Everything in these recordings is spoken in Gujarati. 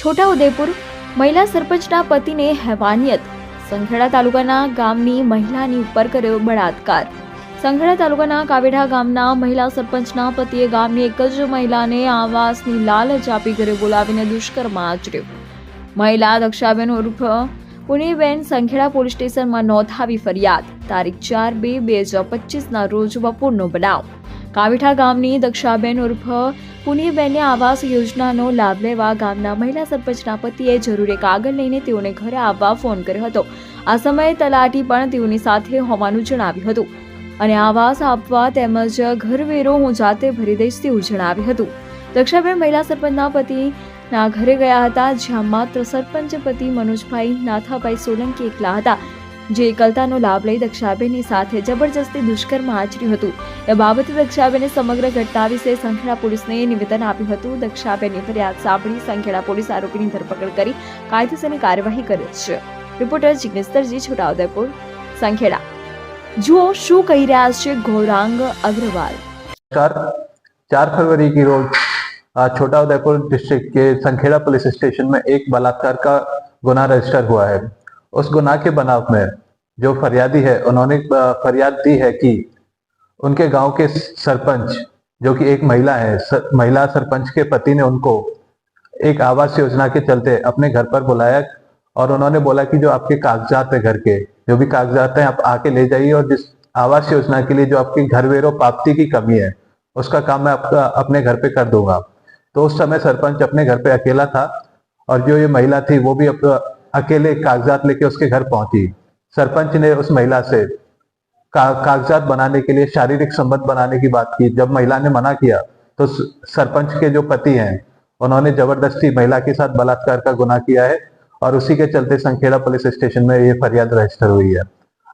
છોટાઉદેપુર મહિલા સરપંચના પતિને હેવાનિયત સંખેડા તાલુકાના ગામની મહિલાની ઉપર કર્યો બળાત્કાર. સંખેડા તાલુકાના કાવેઢા ગામના મહિલા સરપંચના પતિએ ગામની એક જ મહિલાને આવાસની લાલચ આપી ઘરે બોલાવીને દુષ્કર્મ આચર્યો. મહિલા દક્ષાબેન ઉર્ફ પુનીબેન સંખેડા પોલીસ સ્ટેશનમાં નોંધાવી ફરિયાદ. તારીખ ચાર બે બે હજાર પચીસના રોજ બપોરનો બનાવ. કાવીઠા ગામની દક્ષાબેન ઉર્ફ પુનીબેને આવાસ યોજનાનો લાભ લેવા ગામના મહિલા સરપંચના પતિએ જરૂરી કાગળ લઈને તેઓને ઘરે આવવા ફોન કર્યો હતો. આ સમયે તલાટી પણ તેઓની સાથે હોવાનું જણાવ્યું હતું. અને આવાસ આપવા તેમજ ઘરવેરો હું જાતે ભરી દઈશ તેવું જણાવ્યું હતું. દક્ષાબેન મહિલા સરપંચના પતિના ઘરે ગયા હતા, જ્યાં માત્ર સરપંચ પતિ મનોજભાઈ નાથાભાઈ સોલંકી એકલા હતા. જે એકલતાનો લાભ લઈ દક્ષાબેનની સાથે જબરજસ્તી દુષ્કર્મ આચર્યું હતું એ બાબતે દક્ષાબેને સમગ્ર ઘટના વિશે સંખેડા પોલીસને નિવેદન આપ્યું હતું દક્ષાબેનની ફરિયાદ સાંભળી સંખેડા પોલીસ આરોપીની ધરપકડ કરી કાયદેસરની કાર્યવાહી કરી છે રિપોર્ટર જિગ્નેશ દરજી છોટાઉદેપુર સંખેડા જુઓ શું કહી રહ્યા છે ગૌરાંગ અગ્રવાલ चार चार फरवरी की रोज अ, छोटाउदेपुर डिस्ट्रिक्ट के संखेड़ा पुलिस स्टेशन में एक बलात्कार का गुना रजिस्टर हुआ है उस गुनाह के बनाव में जो फरियादी है उन्होंने फरियाद दी है कि उनके गाँव के सरपंच जो कि एक महिला है सर, महिला सरपंच के पति ने उनको एक आवास योजना के चलते अपने घर पर बुलाया और उन्होंने बोला कि जो आपके कागजात है घर के जो भी कागजात हैं आप आके ले जाइए और जिस आवास योजना के लिए जो आपकी घर वेरो प्राप्ति की कमी है उसका काम मैं आपका अपने घर पे कर दूँगा। तो उस समय सरपंच अपने घर पे अकेला था और जो ये महिला थी वो भी अकेले कागजात लेके उसके घर पहुँची। सरपंच ने उस महिला से का, कागजात बनाने के लिए शारीरिक संबंध बनाने की बात की जब महिला ने मना किया तो स- सरपंच के जो पति हैं उन्होंने जबरदस्ती महिला के साथ बलात्कार का गुनाह किया है और उसी के चलते संखेड़ा पुलिस स्टेशन में ये फरियाद रजिस्टर हुई है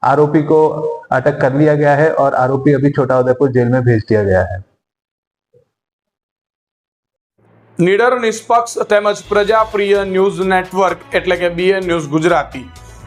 आरोपी को अटक कर लिया गया है और आरोपी अभी छोटाउदेपुर जेल में भेज दिया गया है નિડર નિષ્પક્ષ તેમજ પ્રજાપ્રિય ન્યૂઝ નેટવર્ક એટલે કે બીએન ન્યૂઝ ગુજરાતી